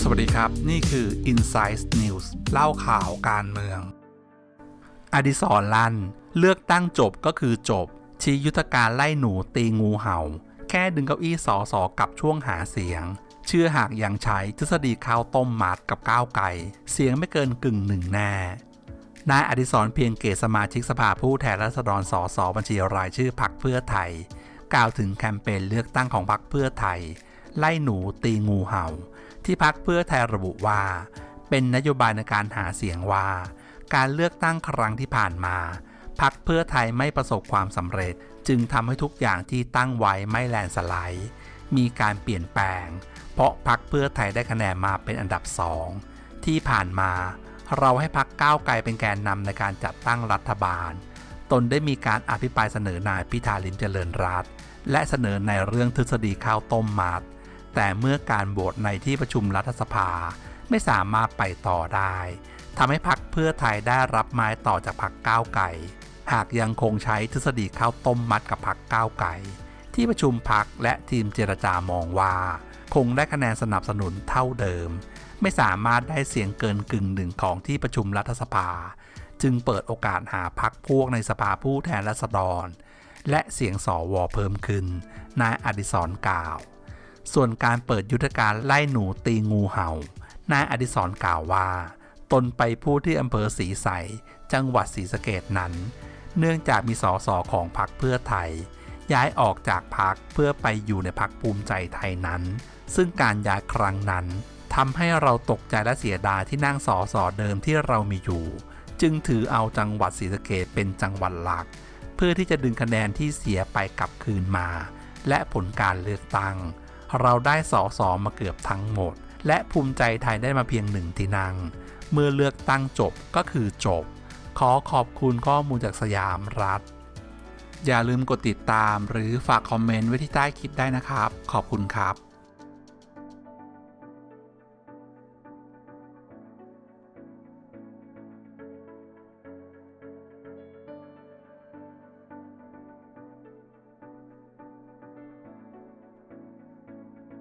สวัสดีครับ นี่คือ Insight News เล่าข่าวการเมือง อดิศรลั่น เลือกตั้งจบก็คือจบ ชี้ยุทธการไล่หนูตีงูเห่า แค่ดึงเก้าอี้สอสอกับช่วงหาเสียง เชื่อหากยังใช้ทฤษฎีข้าวต้มมัดกับก้าวไก่ เสียงไม่เกินกึ่งหนึ่งแน่นายอดิศรเพียงเกตสมาชิกสภาผู้แทนราษฎรสสบัญชีรายชื่อพักเพื่อไทย กล่าวถึงแคมเปญเลือกตั้งของพักเพื่อไทย ไล่หนูตีงูเห่า ที่พักเพื่อไทยระบุว่า เป็นนโยบายในการหาเสียงว่า การเลือกตั้งครั้งที่ผ่านมาพักเพื่อไทยไม่ประสบความสำเร็จ จึงทำให้ทุกอย่างที่ตั้งไว้ไม่แลนสไลด์ มีการเปลี่ยนแปลง เพราะพักเพื่อไทยได้คะแนนมาเป็นอันดับสองที่ผ่านมา เราให้พักก้าวไกลเป็นแกนนำในการจัดตั้งรัฐบาล ตนได้มีการอภิปรายเสนอนายพิธาลิมเจริญรัตน์และเสนอในเรื่องทฤษฎีข้าวต้มมัดแต่เมื่อการโหวตในที่ประชุมรัฐสภาไม่สามารถไปต่อได้ทำให้พักเพื่อไทยได้รับไม้ต่อจากพักก้าวไกลหากยังคงใช้ทฤษฎีข้าวต้มมัดกับพักก้าวไกลที่ประชุมพักและทีมเจรจามองว่า คงได้คะแนนสนับสนุนเท่าเดิม ไม่สามารถได้เสียงเกินกึ่งหนึ่งของที่ประชุมรัฐสภา จึงเปิดโอกาสหาพักพวกในสภาผู้แทนราษฎร และเสียงสอวอเพิ่มขึ้น นายอดิศรกล่าว ส่วนการเปิดยุทธการไล่หนูตีงูเห่า นายอดิศรกล่าวว่า ตนไปพูดที่อำเภอศรีใส จังหวัดศรีสะเกดนั้น เนื่องจากมีสอสอของพรรคเพื่อไทย ย้ายออกจากพรรคเพื่อไปอยู่ในพรรคภูมิใจไทยนั้น ซึ่งการย้ายครั้งนั้นทำให้เราตกใจและเสียดายที่นั่งสอสอเดิมที่เรามีอยู่ จึงถือเอาจังหวัดศรีสะเกดเป็นจังหวัดหลัก เพื่อที่จะดึงคะแนนที่เสียไปกลับคืนมา และผลการเลือกตั้ง เราได้สอสอมาเกือบทั้งหมด และภูมิใจไทยได้มาเพียงหนึ่งที่นั่งเมื่อเลือกตั้งจบก็คือจบ ขอขอบคุณข้อมูลจากสยามรัฐ อย่าลืมกดติดตามหรือฝากคอมเมนต์ไว้ที่ใต้คลิปได้นะครับ ขอบคุณครับ